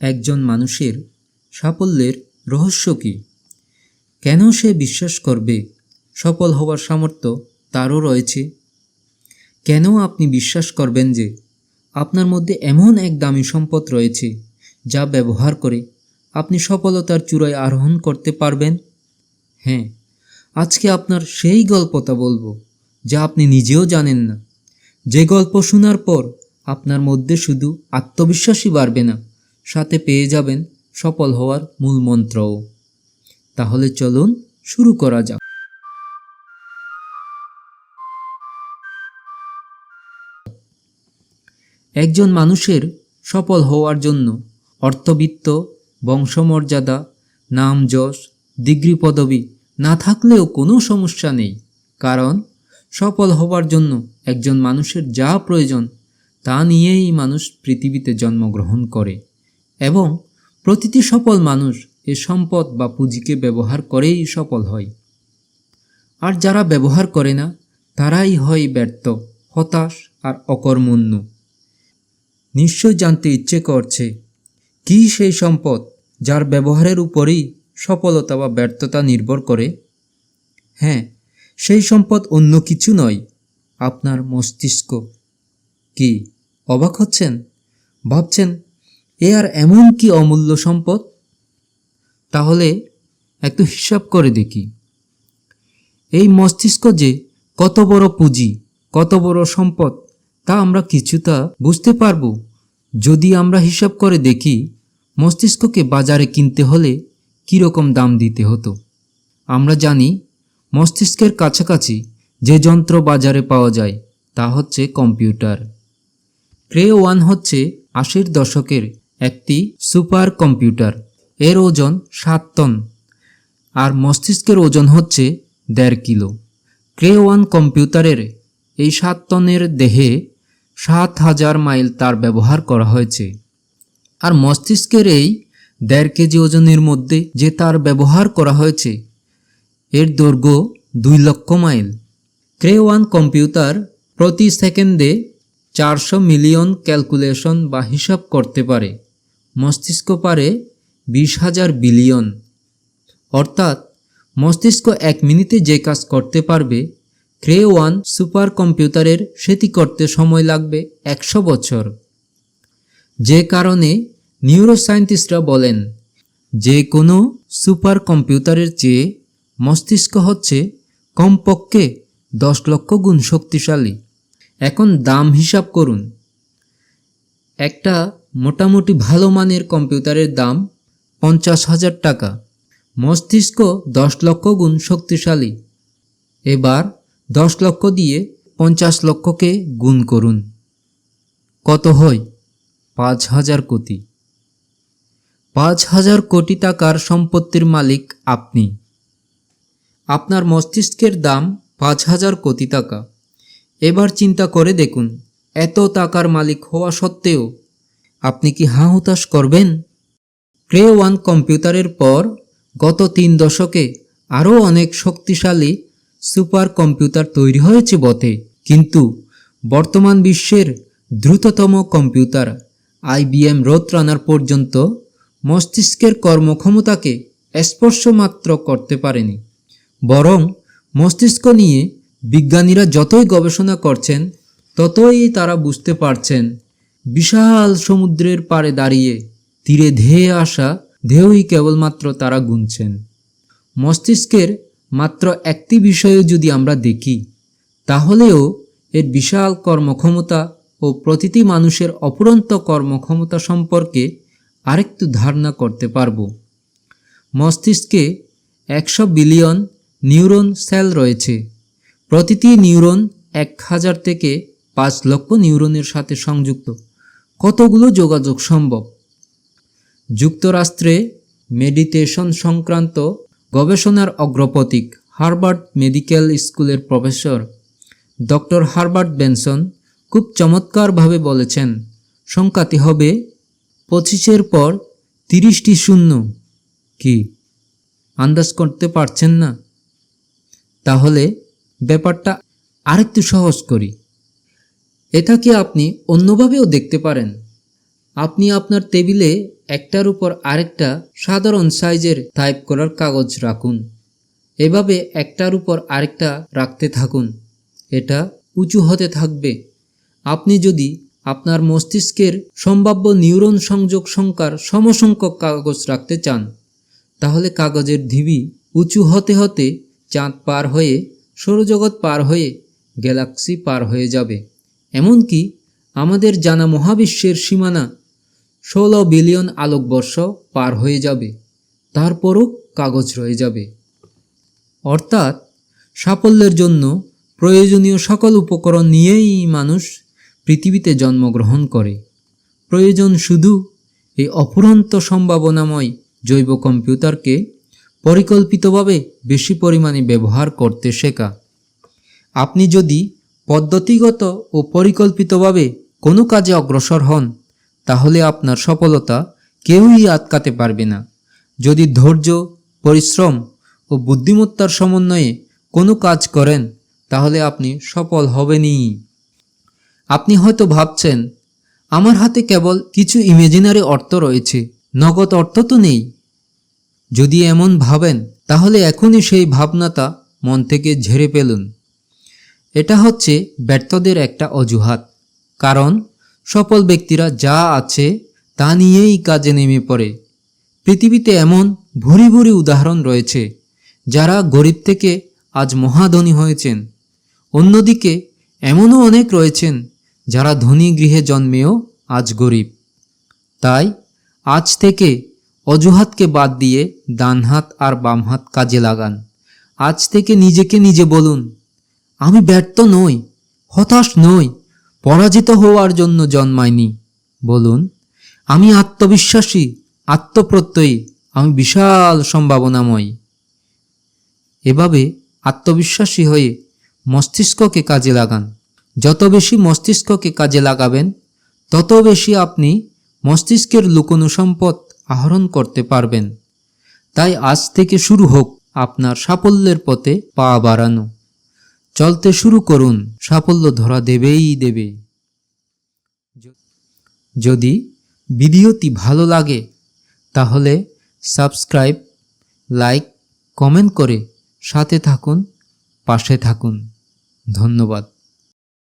একজন মানুষের সাফল্যের রহস্য কী? কেন সে বিশ্বাস করবে? সফল হওয়ার সামর্থ্য তারও রয়েছে। কেন আপনি বিশ্বাস করবেন যে আপনার মধ্যে এমন এক দামি সম্পদ রয়েছে যা ব্যবহার করে আপনি সফলতার চূড়ায় আরোহণ করতে পারবেন? হ্যাঁ আজকে আপনার সেই গল্পটা বলব যা আপনি নিজেও জানেন না। যে গল্প শোনার পর আপনার মধ্যে শুধু আত্মবিশ্বাসই বাড়বে না। সাথে পেয়ে যাবেন সফল হওয়ার মূল মন্ত্রও। তাহলে চলুন শুরু করা যাক। একজন মানুষের সফল হওয়ার জন্য অর্থবিত্ত, বংশমর্যাদা, নাম যশ, ডিগ্রি পদবি না থাকলেও কোনো সমস্যা নেই। কারণ সফল হওয়ার জন্য একজন মানুষের যা প্রয়োজন তা নিয়েই মানুষ পৃথিবীতে জন্মগ্রহণ করে। এবং প্রতিটি সফল মানুষ এ সম্পদ বা পুঁজিকে ব্যবহার করেই সফল হয়। আর যারা ব্যবহার করে না, তারাই হয় ব্যর্থ, হতাশ আর অকর্মণ্য। নিশ্চয় জানতে ইচ্ছে করছে, কী সেই সম্পদ যার ব্যবহারের উপরেই সফলতা বা ব্যর্থতা নির্ভর করে? হ্যাঁ সেই সম্পদ অন্য কিছু নয়, আপনার মস্তিষ্ক। কি, অবাক হচ্ছেন? ভাবছেন এ আর এমন কি অমূল্য সম্পদ? তাহলে একটু হিসাব করে দেখি। এই মস্তিষ্ক যে কত বড় পুঁজি, কত বড় সম্পদ, তা আমরা কিছুটা বুঝতে পারব। যদি আমরা হিসাব করে দেখি, মস্তিষ্ককে বাজারে কিনতে হলে কীরকম দাম দিতে হতো? আমরা জানি, মস্তিষ্কের কাছাকাছি যে যন্ত্র বাজারে পাওয়া যায়, তা হচ্ছে কম্পিউটার। ক্রে ওয়ান হচ্ছে আশির দশকের একটি সুপার কম্পিউটার এর ওজন সাত টন আর মস্তিষ্কের ওজন হচ্ছে দেড় কিলো। ক্রে ওয়ান কম্পিউটারের এই সাত টনের দেহে সাত হাজার মাইল তার ব্যবহার করা হয়েছে। আর মস্তিষ্কের এই দেড় কেজি ওজনের মধ্যে যে তার ব্যবহার করা হয়েছে, এর দৈর্ঘ্য দুই লক্ষ মাইল। ক্রে ওয়ান কম্পিউটার প্রতি সেকেন্ডে চারশো মিলিয়ন ক্যালকুলেশন বা হিসাব করতে পারে। মস্তিষ্ক পারে বিশ হাজার বিলিয়ন। অর্থাৎ মস্তিষ্ক এক মিনিটে যে কাজ করতে পারবে, ক্রে ওয়ান সুপার কম্পিউটারের সেটি করতে সময় লাগবে একশো বছর। যে কারণে নিউরোসায়েন্টিস্টরা বলেন, যে কোনো সুপার কম্পিউটারের চেয়ে মস্তিষ্ক হচ্ছে কমপক্ষে দশ লক্ষ গুণ শক্তিশালী। এখন দাম হিসাব করুন। একটা মোটামুটি ভালো মানের কম্পিউটারের দাম পঞ্চাশ হাজার টাকা। মস্তিষ্ক দশ লক্ষ গুণ শক্তিশালী। এবার দশ লক্ষ দিয়ে পঞ্চাশ লক্ষকে গুণ করুন। কত হয়? পাঁচ হাজার কোটি। পাঁচ হাজার কোটি টাকার সম্পত্তির মালিক আপনি। আপনার মস্তিষ্কের দাম পাঁচ হাজার কোটি টাকা। এবার চিন্তা করে দেখুন, এত টাকার মালিক হওয়া সত্ত্বেও আপনি কি হাঁ হুতাশ করবেন? ক্রে ওয়ান কম্পিউটারের পর গত তিন দশকে আরও অনেক শক্তিশালী সুপার কম্পিউটার তৈরি হয়েছে বটে। কিন্তু বর্তমান বিশ্বের দ্রুততম কম্পিউটার আইবিএম রোদ রানার পর্যন্ত মস্তিষ্কের কর্মক্ষমতাকে স্পর্শ মাত্র করতে পারেনি। বরং মস্তিষ্ক নিয়ে বিজ্ঞানীরা যতই গবেষণা করছেন, ততই তারা বুঝতে পারছেন বিশাল সমুদ্রের পাড়ে দাঁড়িয়ে তীরে ধেয়ে আসা ঢেউই কেবলমাত্র তারা গুনছেন। মস্তিষ্কের মাত্র একটি বিষয়ে যদি আমরা দেখি, তাহলেও এর বিশাল কর্মক্ষমতা ও প্রতিটি মানুষের অপুরন্ত কর্মক্ষমতা সম্পর্কে আরেকটু ধারণা করতে পারব। মস্তিষ্কে একশো বিলিয়ন নিউরন সেল রয়েছে। প্রতিটি নিউরন এক হাজার থেকে পাঁচ লক্ষ নিউরনের সাথে সংযুক্ত। কতগুলো যোগাযোগ সম্ভব? যুক্তরাষ্ট্রে মেডিটেশন সংক্রান্ত গবেষণার অগ্রপথিক হার্ভার্ড মেডিকেল স্কুলের প্রফেসর ডক্টর হার্বার্ট বেনসন খুব চমৎকারভাবে বলেছেন, সংখ্যাটি হবে পঁচিশের পর তিরিশটি শূন্য। কি? আন্দাজ করতে পারছেন না? তাহলে ব্যাপারটা আরেকটু সহজ করি। এটাকে আপনি অন্যভাবেও দেখতে পারেন? আপনি আপনার টেবিলে একটার উপর আরেকটা সাধারণ সাইজের টাইপ করার কাগজ রাখুন। এভাবে একটার উপর আরেকটা রাখতে থাকুন। এটা উঁচু হতে থাকবে। আপনি যদি আপনার মস্তিষ্কের সম্ভাব্য নিউরন সংযোগ সংখ্যার সমসংখ্যক কাগজ রাখতে চান, তাহলে কাগজের ঢিবি উঁচু হতে হতে চাঁদ পার হয়ে সৌরজগৎ পার হয়ে গ্যালাক্সি পার হয়ে যাবে। এমনকি আমাদের জানা মহাবিশ্বের সীমানা ষোলো বিলিয়ন আলোকবর্ষ পার হয়ে যাবে, তারপরও কাগজ রয়ে যাবে। অর্থাৎ সাফল্যের জন্য প্রয়োজনীয় সকল উপকরণ নিয়েই মানুষ পৃথিবীতে জন্মগ্রহণ করে। প্রয়োজন শুধু এই অফুরন্ত সম্ভাবনাময় জৈব কম্পিউটারকে পরিকল্পিতভাবে বেশি পরিমাণে ব্যবহার করতে শেখা। আপনি যদি পদ্ধতিগত ও পরিকল্পিতভাবে কোনো কাজে অগ্রসর হন, তাহলে আপনার সফলতা কেউই আটকাতে পারবে না। যদি ধৈর্য, পরিশ্রম ও বুদ্ধিমত্তার সমন্বয়ে কোনো কাজ করেন, তাহলে আপনি সফল হবেনই। আপনি হয়তো ভাবছেন, আমার হাতে কেবল কিছু ইমেজিনারি অর্থ রয়েছে, নগদ অর্থ তো নেই। যদি এমন ভাবেন, তাহলে এখনই সেই ভাবনাটা মন থেকে ঝেড়ে ফেলুন। এটা হচ্ছে ব্যর্থদের একটা অজুহাত। কারণ, সফল ব্যক্তিরা যা আছে, তা নিয়েই কাজে নেমে পড়ে। পৃথিবীতে এমন ভুরি ভুরি উদাহরণ রয়েছে, যারা গরিব থেকে আজ মহাধনী হয়েছেন। অন্যদিকে, এমনও অনেক রয়েছেন যারা ধনী গৃহে জন্মেও আজ গরিব। তাই, আজ থেকে অজুহাতকে বাদ দিয়ে ডান হাত আর বাম হাত কাজে লাগান। আজ থেকে নিজেকে নিজে বলুন আমি ব্যর্থ নই, হতাশ নই, পরাজিত হওয়ার জন্য জন্মাইনি। বলুন, আমি আত্মবিশ্বাসী, আত্মপ্রত্যয়ী, আমি বিশাল সম্ভাবনাময়। এভাবে আত্মবিশ্বাসী হয়ে মস্তিষ্ককে কাজে লাগান। যত বেশি মস্তিষ্ককে কাজে লাগাবেন, তত বেশি আপনি মস্তিষ্কের লুকোনো সম্পদ আহরণ করতে পারবেন। তাই আজ থেকে শুরু হোক আপনার সাফল্যের পথে পা বাড়ানো। চলতে শুরু করুন। সাফল্য ধরা দেবেই দেবে। যদি ভিডিওটি ভালো লাগে, তাহলে সাবস্ক্রাইব, লাইক, কমেন্ট করে সাথে থাকুন, পাশে থাকুন। ধন্যবাদ।